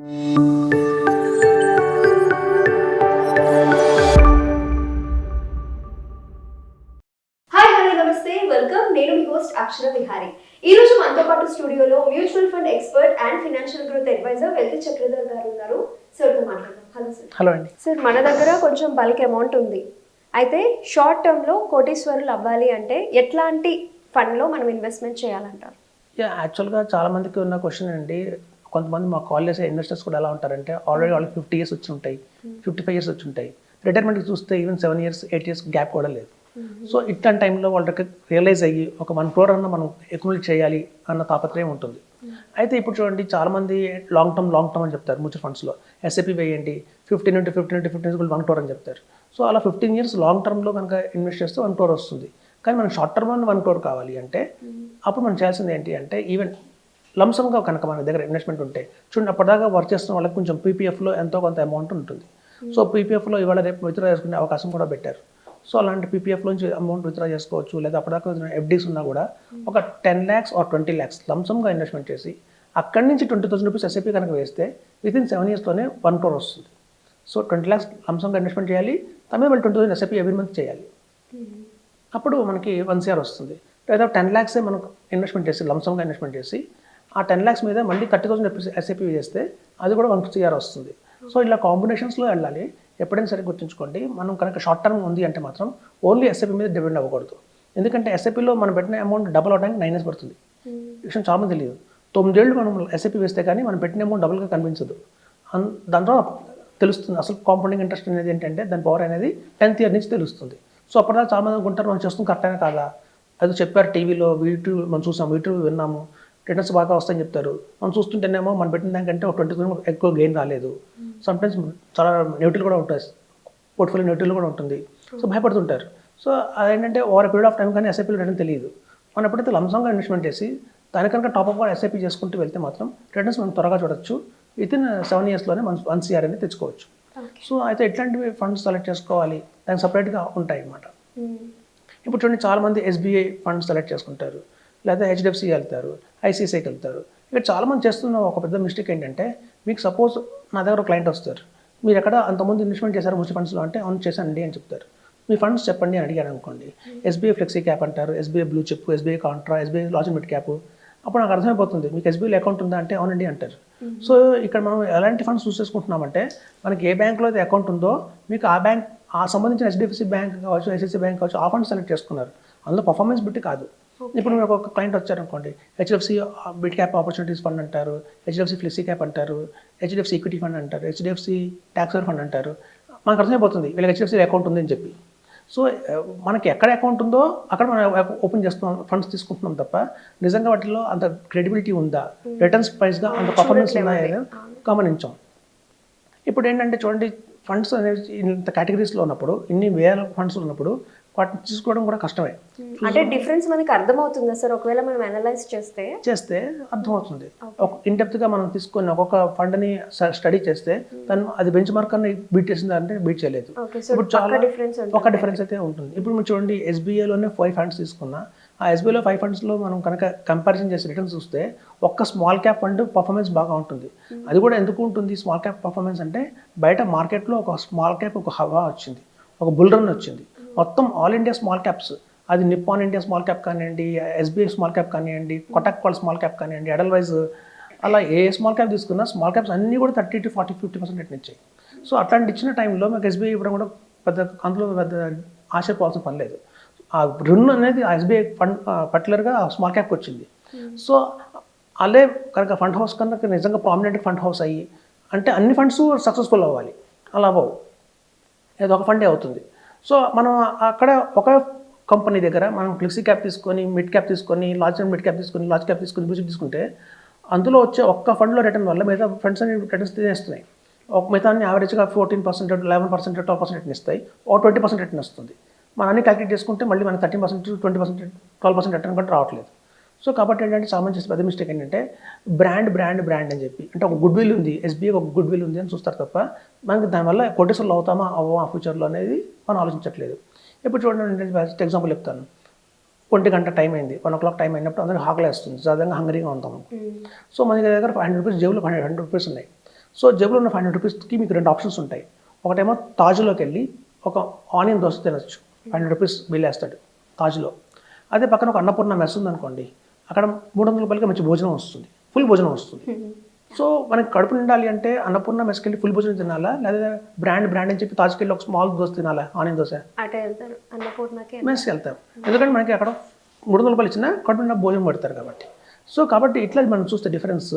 Hi hello నమస్తే. Welcome నేను మీ host అక్షర విహారి. ఈ రోజు మనతో పాటు స్టూడియోలో mutual fund expert and financial growth advisor wealthy Chakradhar garu ఉన్నారు. సార్తో మాట్లాడదాం. హలో సార్ హలో అండి. సార్ మన దగ్గర కొంచెం బల్క్ అమౌంట్ ఉంది. అయితే షార్ట్ టర్మ్లో కోటీశ్వరులు అవ్వాలి అంటే ఎట్లాంటి ఫండ్లో మనం ఇన్వెస్ట్మెంట్ చేయాలంటారు? యాక్చువల్గా చాలా మందికి ఉన్న క్వశ్చన్ అండి. కొంతమంది మా కాల్ చేసే ఇన్వెస్టర్స్ కూడా ఎలా ఉంటారంటే ఆల్రెడీ వాళ్ళకి ఫిఫ్టీ ఇయర్స్ వచ్చి ఉంటాయి. ఫిఫ్టీ ఫైవ్ ఇయర్స్ వచ్చి ఉంటాయి. రిటైర్మెంట్కి చూస్తే even seven years eight years gap కూడా లేదు. సో ఇట్లాంటి టైంలో వాళ్ళకి రియలైజ్ అయ్యి ఒక వన్ క్రోర్ అన్న మనం అక్యుములేట్ చేయాలి అన్న తాపత్రయం ఉంటుంది. అయితే ఇప్పుడు చూడండి చాలామంది లాంగ్ టర్మ్ లాంగ్ టర్మ్ అని చెప్తారు మ్యూచువల్ ఫండ్స్లో ఎస్ఐపి వేయండి fifteen into fifteen into fifteen one crore అని చెప్తారు. సో అలా ఫిఫ్టీన్ ఇయర్స్ లాంగ్ టర్మ్లో కనుక ఇన్వెస్ట్ చేస్తే వన్ క్రోర్ వస్తుంది. కానీ మనం షార్ట్ టర్మ్ వన్ క్రోర్ కావాలి అంటే అప్పుడు మనం చేయాల్సింది ఏంటి అంటే ఈవెన్ లంసంగా కనుక మన దగ్గర ఇన్వెస్ట్మెంట్ ఉంటే చూడండి అప్పటిదాకా వర్క్ చేస్తున్న వాళ్ళకి కొంచెం పీపీఎఫ్లో ఎంతో కొంత అమౌంట్ ఉంటుంది. సో పీపీఎఫ్లో ఇవాళ రేపు విత్డ్రా చేసుకునే అవకాశం కూడా పెట్టారు. సో అలాంటి పీపీఎఫ్ నుంచి అమౌంట్ విత్డ్రా చేసుకోవచ్చు లేదా అప్పటిదాకా ఎఫ్డీస్ ఉన్నా కూడా ఒక ten lakhs or twenty lakhs లంసంగా investment చేసి అక్కడి నుంచి ట్వంటీ థౌసండ్ రూపీస్ ఎస్ఐపి కనుక వేస్తే విత్ ఇన్ సెవెన్ ఇయర్స్లోనే వన్ క్రోర్ వస్తుంది. సో ట్వంటీ ల్యాక్స్ లంసంగా ఇన్వెస్ట్మెంట్ చేయాలి తమే మళ్ళీ twenty thousand SIP every month చేయాలి. అప్పుడు మనకి వన్ సిఆర్ వస్తుంది. లేదా టెన్ ల్యాక్సే మనకు ఇన్వెస్ట్మెంట్ చేసి లంసంగా ఇన్వెస్ట్మెంట్ చేసి ఆ టెన్ ల్యాక్స్ మీద మళ్ళీ థర్టీ థౌసండ్ ఎస్ఐపి చేస్తే అది కూడా వన్ సిఆర్ వస్తుంది. సో ఇలా కాంబినేషన్స్లో వెళ్ళాలి. ఎప్పుడైనా సరే గుర్తుంచుకోండి మనం కనుక షార్ట్ టర్మ్ ఉంది అంటే మాత్రం ఓన్లీ ఎస్ఐపి మీద డిపెండ్ అవ్వకూడదు. ఎందుకంటే ఎస్ఐపిలో మనం పెట్టిన అమౌంట్ డబుల్ అవడానికి నైన్ ఇయర్స్ పడుతుంది. ఈ విషయం చాలా మంది తెలియదు. తొమ్మిదేళ్ళు మనం ఎస్ఐపి వేస్తే కానీ మనం పెట్టిన అమౌంట్ డబుల్గా కనిపించదు. అన్ దాంట్లో తెలుస్తుంది. అసలు కాంపౌండింగ్ ఇంట్రెస్ట్ అనేది ఏంటంటే దాని పవర్ అనేది టెన్త్ ఇయర్ నుంచి తెలుస్తుంది. సో అప్పటిదాకా చాలా మంది అనుకుంటారు మనం చేస్తుంది కరెక్ట్ అయినా కాదా? అది చెప్పారు టీవీలో వీటి మనం చూసాం వీటి విన్నాము. రిటర్న్స్ బాగా వస్తాయని చెప్తారు. మనం చూస్తుంటేనేమో మనం పెట్టిన దానికంటే ఒక ట్వంటీ థౌసండ్ ఎక్కువ గెయిన్ రాలేదు. సమ్టైమ్స్ చాలా నెగిటివ్ కూడా ఉంటాయి. పోర్ట్ఫోలియో నెగిటివ్ కూడా ఉంటుంది. సో భయపడుతుంటారు. సో అదేంటంటే ఓవర్ పీరియడ్ ఆఫ్ టైం కానీ ఎస్ఐపీలో రిటర్న్ తెలియదు. మనం ఎప్పుడైతే లంసంగా ఇన్వెస్ట్మెంట్ చేసి దానికనుక టాప్ అప్ కూడా ఎస్ఐపీ చేసుకుంటూ వెళ్తే మాత్రం రిటర్న్స్ మనం త్వరగా చూడొచ్చు. విత్ ఇన్ సెవెన్ ఇయర్స్లోనే మనం వన్ సిఆర్ అనేది తెచ్చుకోవచ్చు. సో అయితే ఎట్లాంటివి ఫండ్స్ సెలెక్ట్ చేసుకోవాలి? దానికి సపరేట్గా ఉంటాయి అన్నమాట. ఇప్పుడు చూడండి చాలామంది ఎస్బీఐ ఫండ్ సెలెక్ట్ చేసుకుంటారు. లేదా హెచ్డిఎఫ్సి వెళ్తారు ఐసీసీకి వెళ్తారు ఇక్కడ చాలామంది చేస్తున్న ఒక పెద్ద మిస్టేక్ ఏంటంటే మీకు సపోజ్ నా దగ్గర క్లయింట్ వస్తారు మీరు ఎక్కడ అంతకుముందు ఇన్వెస్ట్మెంట్ చేశారు మ్యూచువల్ ఫండ్స్లో అంటే అవును చేశానండి అని చెప్తారు మీ ఫండ్స్ చెప్పండి అని అడిగారు అనుకోండి ఎస్బీఐ ఫ్లెక్సీ క్యాప్ అంటారు SBI blue chip SBI contra SBI లాజిన్ mid cap అప్పుడు నాకు అర్థమైపోతుంది మీకు ఎస్బీఐలో అకౌంట్ ఉందా అంటే అవునండి అంటారు సో ఇక్కడ మనం ఎలాంటి ఫండ్స్ చూస్ చేసుకుంటున్నామంటే మనకి ఏ బ్యాంక్లో అయితే అకౌంట్ ఉందో మీకు ఆ బ్యాంక్ ఆ సంబంధించిన హెచ్డిఎఫ్సి బ్యాంక్ కావచ్చు ఐసిఐసి బ్యాంక్ కావచ్చు ఆ ఫండ్ సెలెక్ట్ చేసుకున్నారు అందులో పర్ఫార్మెన్స్ బట్టి కాదు ఇప్పుడు మీకు ఒక క్లయింట్ వచ్చారనుకోండి HDFC mid cap opportunities fund అంటారు హెచ్డిఎఫ్సి ఫ్లెక్సీ క్యాప్ అంటారు హెచ్డిఎఫ్సి ఈక్విటీ ఫండ్ అంటారు హెచ్డిఎఫ్సి ట్యాక్సర్ ఫండ్ అంటారు. మనకు అర్థమైపోతుంది వీళ్ళకి హెచ్డిఎఫ్సి అకౌంట్ ఉందని చెప్పి. సో ఆ, మనకి ఎక్కడ అకౌంట్ ఉందో అక్కడ మనం ఓపెన్ చేస్తున్నాం ఫండ్స్ తీసుకుంటున్నాం తప్ప నిజంగా వాటిలో అంత క్రెడిబిలిటీ ఉందా? రిటర్న్స్ ప్రైస్గా అంత పర్ఫార్మెన్స్ ఉన్నాయా గమనించాం. ఇప్పుడు ఏంటంటే చూడండి ఫండ్స్ అనేవి ఇంత కేటగిరీస్లో ఉన్నప్పుడు ఇన్ని వేల ఫండ్స్ ఉన్నప్పుడు వాటిని తీసుకోవడం కూడా కష్టమే. అంటే డిఫరెన్స్ మనకి అర్థమవుతుందా సార్? ఒకవేళ మనం అనలైజ్ చేస్తే? చేస్తే అర్థమవుతుంది. ఒక ఇంటెప్త్గా మనం తీసుకొని ఒక్కొక్క ఫండ్ని స్టడీ చేస్తే దాన్ని అది బెంచ్ మార్క్ అని బీట్ చేసిందా అంటే బీట్ చేయలేదు. ఇప్పుడు చాలా డిఫరెన్స్ ఒక డిఫరెన్స్ అయితే ఉంటుంది. ఇప్పుడు మీరు చూడండి ఎస్బీఐలోనే ఫైవ్ ఫండ్స్ తీసుకున్నా. ఆ ఎస్బీఐలో ఫైవ్ ఫండ్స్లో మనం కనుక కంపారిజన్ చేసి రిటర్న్స్ చూస్తే ఒక్క స్మాల్ క్యాప్ ఫండ్ పర్ఫార్మెన్స్ బాగా ఉంటుంది. అది కూడా ఎందుకు ఉంటుంది? స్మాల్ క్యాప్ పర్ఫార్మెన్స్ అంటే బయట మార్కెట్లో ఒక స్మాల్ క్యాప్ ఒక హవా వచ్చింది. ఒక బుల్ రన్ వచ్చింది. మొత్తం ఆల్ ఇండియా స్మాల్ క్యాప్స్. అది నిప్పాన్ ఇండియా స్మాల్ క్యాప్ కానివ్వండి ఎస్బీఐ స్మాల్ క్యాప్ కానివ్వండి కొటక్ వాళ్ళ స్మాల్ క్యాప్ కానివ్వండి ఎడల్వైజ్ అలా ఏ స్మాల్ క్యాప్ తీసుకున్నా స్మాల్ క్యాప్స్ అన్నీ కూడా thirty to forty fifty percent return ఇచ్చాయి. సో అట్లాంటి ఇచ్చిన టైంలో మాకు ఎస్బీఐ ఇవ్వడం కూడా పెద్ద అందులో పెద్ద ఆశపోవాల్సిన పని లేదు. ఆ రున్ అనేది ఎస్బీఐ ఫండ్ పర్టికులర్గా స్మాల్ క్యాప్కి వచ్చింది సో అలే కనుక ఫండ్ హౌస్ కనుక నిజంగా ప్రామినెంట్ ఫండ్ హౌస్ అయ్యి అంటే అన్ని ఫండ్స్ సక్సెస్ఫుల్ అవ్వాలి. అలా అవ్వవు. ఏదో ఒక ఫండే అవుతుంది. సో మనం అక్కడ ఒక కంపెనీ దగ్గర మనం ఫ్లెక్సీ క్యాప్ తీసుకొని మిడ్ క్యాప్ తీసుకొని లార్జ్ అండ్ మిడ్ క్యాప్ తీసుకొని లార్జ్ క్యాప్ తీసుకొని బూచి తీసుకుంటే అందులో వచ్చే ఒక్క ఫండ్లో రిటర్న్ వల్ల మిగతా ఫండ్స్ అనేవి రిటర్న్స్ తినేస్తున్నాయి ఒక మిగతా అన్ని యావరేజ్గా fourteen percent eleven percent twelve percent return ఇస్తాయి. ఓ ట్వంటీ పర్సెంట్ రిటర్న్ వస్తుంది. మనం అన్ని క్యాలిక్యులేట్ చేసుకుంటే మళ్ళీ మనకి thirteen percent twenty percent twelve percent return కూడా రావట్లేదు. సో కాబట్టి ఏంటంటే చేసే పెద్ద మిస్టేక్ ఏంటంటే బ్రాండ్ బ్రాండ్ బ్రాండ్ అని చెప్పి. అంటే ఒక గుడ్ విల్ ఉంది ఎస్బీఐ ఒక గుడ్ విల్ ఉంది అని చూస్తారు తప్ప మనకి దానివల్ల కోటేశ్వర్లు అవుతామా అవ్వమా ఫ్యూచర్లో అనేది మనం ఆలోచించట్లేదు. ఇప్పుడు చూడండి బెస్ట్ ఎగ్జాంపుల్ చెప్తాను. ఒంటి గంట టైం అయింది వన్ ఓ క్లాక్ టైం అయినప్పుడు అందరికి ఆకలి వేస్తుంది సహజంగా హంగరీగా ఉంటాము సో మన దగ్గర ఫైవ్ హండ్రెడ్ రూపీస్ జేబులో హండ్రెడ్ హండ్రెడ్ రూపీస్ ఉన్నాయి. సో జేబులో ఉన్న ఫైవ్ హండ్రెడ్ రూపీస్కి మీకు రెండు ఆప్షన్స్ ఉంటాయి. ఒకటేమో తాజ్లోకి వెళ్ళి ఒక ఆనియన్ దోశ తినొచ్చు. ఫైవ్ హండ్రెడ్ రూపీస్ బిల్ వేస్తాడు తాజ్లో. అదే పక్కన ఒక అన్నపూర్ణ మెస్ ఉందనుకోండి అక్కడ మూడు వందల రూపాయలకి మంచి భోజనం వస్తుంది. ఫుల్ భోజనం వస్తుంది. సో మనకి కడుపు నిండాలి అంటే అన్నపూర్ణ మెస్కి వెళ్ళి ఫుల్ భోజనం తినాలా? లేదా బ్రాండ్ బ్రాండ్ అని చెప్పి తాజ్కి వెళ్ళి ఒక స్మాల్ దోశ తినాలా? ఆనియన్ దోశ? అటే వెళ్తారు. ఎందుకంటే మనకి అక్కడ మూడు వందల రూపాయలు ఇచ్చినా కడుపు నిండా భోజనం పెడతారు కాబట్టి. సో కాబట్టి ఇట్లా మనం చూస్తే డిఫరెన్స్.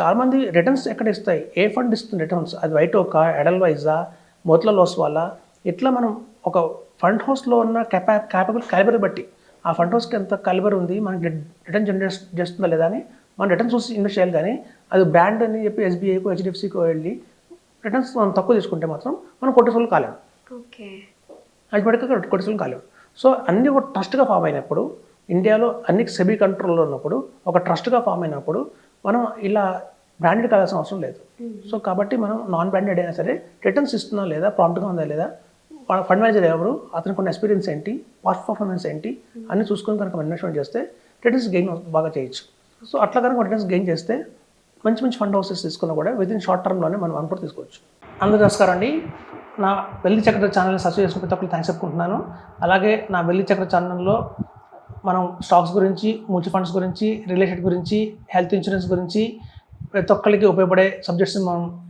చాలామంది రిటర్న్స్ ఎక్కడ ఇస్తాయి? ఏ ఫండ్ ఇస్తుంది రిటర్న్స్? అది వైట్ ఒక ఎడల్ వైజా మోతిలాల్ లోస్వాలా ఇట్లా మనం ఒక ఫండ్ హౌస్లో ఉన్న కెపా క్యాపబుల్ క్యాలిబర్ బట్టి ఆ ఫండ్ హౌస్కి ఎంత క్యాలిబర్ ఉంది మనకి రిటర్న్ జనరేట్ చేస్తుందా లేదా అని మనం రిటర్న్స్ చూసి ఇన్వెస్ట్ చేయాలి కానీ అది బ్రాండ్ అని చెప్పి ఎస్బీఐకో హెచ్డిఎఫ్సికో వెళ్ళి రిటర్న్స్ మనం తక్కువ తీసుకుంటే మాత్రం మనం కొట్టేసోళ్ళు కాలేము. ఓకే. అల్టిమేట్గా కొట్టేసోళ్ళు కాలేము. సో అన్ని ఒక ట్రస్ట్గా ఫామ్ అయినప్పుడు ఇండియాలో అన్ని సెబీ కంట్రోల్లో ఉన్నప్పుడు ఒక ట్రస్ట్గా ఫామ్ అయినప్పుడు మనం ఇలా బ్రాండెడ్ కావాల్సిన అవసరం లేదు. సో కాబట్టి మనం నాన్ బ్రాండెడ్ అయినా సరే రిటర్న్స్ ఇస్తున్నా లేదా ప్రాంప్ట్గా ఉందా లేదా ఫండ్ మేనేజర్ ఎవరు? అతనికి కొన్ని ఎక్స్పీరియన్స్ ఏంటి? పాస్ట్ పర్ఫార్మెన్స్ ఏంటి? అన్ని చూసుకొని కనుక ఇన్వెస్ట్మెంట్ చేస్తే రిటర్న్స్ గెయిన్ బాగా చేయొచ్చు. సో అట్లా కనుక రిటర్న్స్ గెయిన్ చేస్తే మంచి మంచి ఫండ్ హౌసెస్ తీసుకున్నా కూడా విత్ ఇన్ షార్ట్ టర్మ్లోనే మనం అనుకుంటూ తీసుకోవచ్చు. అందరూ నమస్కారం అండి. నా వెళ్ళి చక్ర ఛానల్ని సబ్స్క్రైబ్ చేసిన ప్రతి ఒక్కరు థ్యాంక్స్ చెప్పుకుంటున్నాను. అలాగే నా వెళ్ళి చక్ర ఛానల్లో మనం స్టాక్స్ గురించి మ్యూచువల్ ఫండ్స్ గురించి రియల్ ఎస్టేట్ గురించి హెల్త్ ఇన్సూరెన్స్ గురించి ప్రతి ఒక్కరికి ఉపయోగపడే సబ్జెక్ట్స్ని మనం